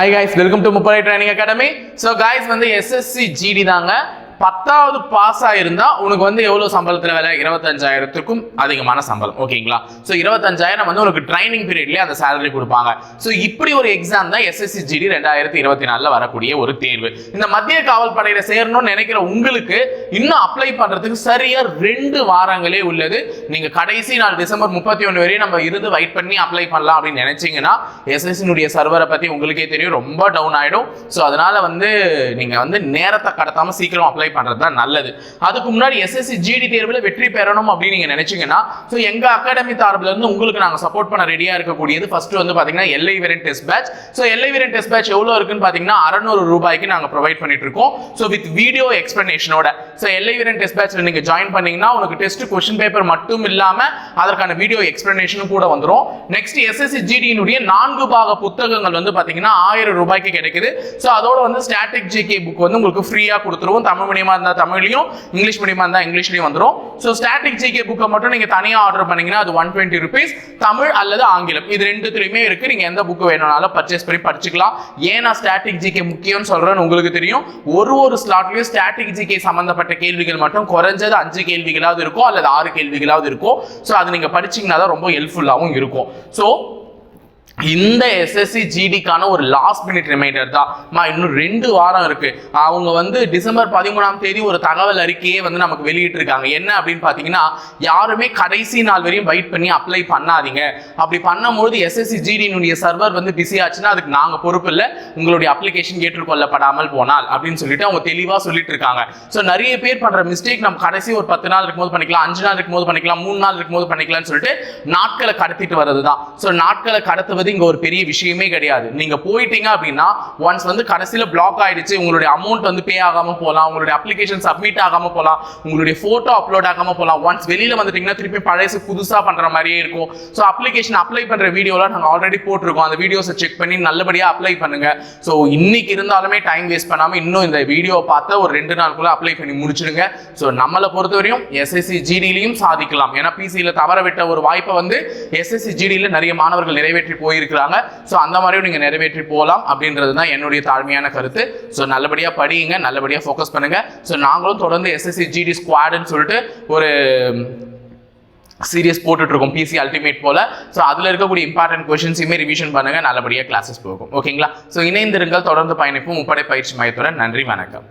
Hi guys welcome to Mupparai training academy so guys வந்து SSC GD தாங்க. பத்தாவது pass ஆயிருந்தா உனக்கு வந்து எவ்வளவு சம்பளத்துல வேலை? இருபத்தஞ்சாயிரத்துக்கும் அதிகமான சம்பளம். ஓகேங்களா? ஸோ இருபத்தஞ்சாயிரம் வந்து உனக்கு ட்ரைனிங் பீரியட்லேயே அந்த சேலரி கொடுப்பாங்க. ஸோ இப்படி ஒரு எக்ஸாம் தான் எஸ்எஸ்சி ஜிடி ரெண்டாயிரத்தி இருபத்தி நாலில் வரக்கூடிய ஒரு தேர்வு. இந்த மத்திய காவல் படையில சேரணும்னு நினைக்கிற உங்களுக்கு இன்னும் அப்ளை பண்றதுக்கு சரியா ரெண்டு வாரங்களே உள்ளது. நீங்க கடைசி நாள் டிசம்பர் முப்பத்தி ஒன்று வரையும் நம்ம இருந்து வெயிட் பண்ணி அப்ளை பண்ணலாம் அப்படின்னு நினைச்சீங்கன்னா எஸ்எஸ்சினுடைய சர்வரை பத்தி உங்களுக்கே தெரியும். ரொம்ப டவுன் ஆயிடும். ஸோ அதனால வந்து நீங்க வந்து நேரத்தை கடத்தாம சீக்கிரம் அப்ளை பண்ணுறது தான் நல்லது. அதுக்கு முன்னாடி எஸ்எஸ்சி ஜிடி தேர்வில் வெற்றி பெறணும் அப்படின்னு நீங்க நினைச்சீங்கன்னா ஸோ எங்க அகாடமி தரப்புல உங்களுக்கு நாங்க சப்போர்ட் பண்ண ரெடியா இருக்கக்கூடியது ஃபர்ஸ்ட் வந்து பாத்தீங்கன்னா எல்ஐ வீரன் டெஸ்ட் பேட்ச் ஸோ எல்ஐ வீரன் டெஸ்ட் பேட்ச் எவ்வளவு இருக்குன்னு பார்த்தீங்கன்னா அறநூறு ரூபாய்க்கு நாங்கள் ப்ரொவைட் பண்ணிட்டு இருக்கோம். ஸோ வித் வீடியோ எக்ஸ்பிளனேஷனோட ஸோ எல்ஐ வீரன் டெஸ்ட் பேட்ச்ல நீங்க ஜாயின் பண்ணீங்கன்னா உனக்கு டெஸ்ட் கொஸ்டின் பேப்பர் மட்டும் இல்லாம அதற்கான வீடியோ எக்ஸ்பிளனேஷனும் கூட வந்துடும் நெக்ஸ்ட் எஸ்எஸ்சி ஜிடியினுடைய நான்கு பாக புத்தகங்கள் வந்து பாத்தீங்கன்னா ஆயிரம் ரூபாய்க்கு கிடைக்குது. ஸோ அதோட வந்து ஸ்டாட்டிக் ஜிகே புக் வந்து உங்களுக்கு ஃப்ரீயா கொடுத்துருவோம். தமிழ் மீடியமாக இருந்தா தமிழ்லையும் இங்கிலீஷ் மீடியமா இருந்தா இங்கிலீஷ்லயும் வந்துரும். ஸோ ஸ்டாட்டிக் ஜிகே புக்கை மட்டும் நீங்கள் தனியாக ஆர்டர் பண்ணீங்கன்னா அது ஒன் டுவெண்ட்டி ருபீஸ் தமிழ் அல்லது ஆங்கிலம். இது ரெண்டுத்துலையுமே இருக்கு. நீங்க எந்த புக்கு வேணும்னாலும் பர்ச்சேஸ் பண்ணி படிச்சுக்கலாம். ஏன் நான் ஸ்டாட்டிக் ஜிகே முக்கியம்னு சொல்றேன்னு உங்களுக்கு தெரியும். ஒரு ஒரு ஸ்லாட்லையும் ஸ்டாட்டிக் ஜிகே சம்மந்தப்பட்ட கேள்விகள் மட்டும் குறைஞ்சது அஞ்சு கேள்விகளாவது இருக்கும் அல்லது ஆறு கேள்விகளாவது இருக்கும் ஸோ அது நீங்க படிச்சீங்கன்னா தான் ரொம்ப ஹெல்ப்ஃபுல்லாகவும் இருக்கும். ஸோ இந்த எஸ்எஸ்சி ஜிடிக்கான ஒரு லாஸ்ட் மினிட் ரிமைண்டர் தான். மா இன்னும் ரெண்டு வாரம் இருக்கு. அவங்க வந்து டிசம்பர் பதிமூணாம் தேதி ஒரு தகவல் அறிக்கையே வந்து நமக்கு வெளியிட்டிருக்காங்க. என்ன அப்படின்னு பார்த்தீங்கன்னா யாருமே கடைசி நாள் வரையும் வெயிட் பண்ணி அப்ளை பண்ணாதீங்க. அப்படி பண்ணும்போது எஸ்எஸ்சி ஜிடியினுடைய சர்வர் வந்து பிஸி ஆச்சுன்னா அதுக்கு நாங்கள் பொறுப்பு இல்லை. உங்களுடைய அப்ளிகேஷன் ஏற்றுக்கொள்ளப்படாமல் போனால் அப்படின்னு சொல்லிட்டு அவங்க தெளிவாக சொல்லிட்டு இருக்காங்க ஸோ நிறைய பேர் பண்ற மிஸ்டேக் நம்ம கடைசி ஒரு பத்து நாள் இருக்கும்போது பண்ணிக்கலாம் அஞ்சு நாள் இருக்கும்போது பண்ணிக்கலாம் மூணு நாள் இருக்கும்போது பண்ணிக்கலாம்னு சொல்லிட்டு நாட்களை கடத்திட்டு வர்றது தான் ஸோ நாட்களை கடத்துவது இங்க ஒரு பெரிய விஷயமே கிடையாது. நீங்க போயிட்டீங்க அப்படின்னா ஒன்ஸ் வந்து கடைசியில பிளாக் ஆயிடுச்சு உங்களுடைய அமௌண்ட் வந்து பே ஆகாம போகலாம் உங்களுடைய அப்ளிகேஷன் சப்மிட் ஆகாம போகலாம் உங்களுடைய போட்டோ அப்லோட் ஆகாம போகலாம். ஒன்ஸ் வெளியில வந்துட்டீங்கன்னா திருப்பி பழைய புதுசா பண்ற மாதிரியே இருக்கும். ஸோ அப்ளிகேஷன் அப்ளை பண்ற வீடியோலாம் நாங்கள் ஆல்ரெடி போட்டிருக்கோம். அந்த வீடியோஸை செக் பண்ணி நல்லபடியா அப்ளை பண்ணுங்க. ஸோ இன்னைக்கு இருந்தாலுமே டைம் வேஸ்ட் பண்ணாம இன்னும் இந்த வீடியோவை பார்த்து ஒரு ரெண்டு நாளுக்குள்ள அப்ளை பண்ணி முடிச்சிடுங்க. ஸோ நம்மளை பொறுத்தவரையும் எஸ்எஸ்சி ஜிடிலையும் சாதிக்கலாம். ஏன்னா பிசியில் தவற விட்ட ஒரு வாய்ப்பை வந்து எஸ்எஸ்சி ஜிடியில் நிறைய மாணவர்கள் நிறைவேற்றி போயிருக்கிறாங்க. ஸோ அந்த மாதிரியும் நீங்கள் நிறைவேற்றி போகலாம் அப்படின்றது தான் என்னுடைய தாழ்மையான கருத்து. ஸோ நல்லபடியாக படியுங்க நல்லபடியாக ஃபோக்கஸ் பண்ணுங்க. ஸோ நாங்களும் தொடர்ந்து எஸ்எஸ்சி ஜிடி ஸ்குவாடுன்னு சொல்லிட்டு ஒரு சீரியஸ் போட்டுட்ருக்கோம் பிசி அல்டிமேட் போல். ஸோ அதில் இருக்கக்கூடிய இம்பார்ட்டன்ட் கொஷின்ஸையுமே ரிவிஷன் பண்ணுங்கள் நல்லபடியாக கிளாஸஸ் போகும். ஓகேங்களா ஸோ இணைந்திருங்கள் தொடர்ந்து பயணிப்போம். முப்படை பயிற்சி மையத்துடன் நன்றி வணக்கம்.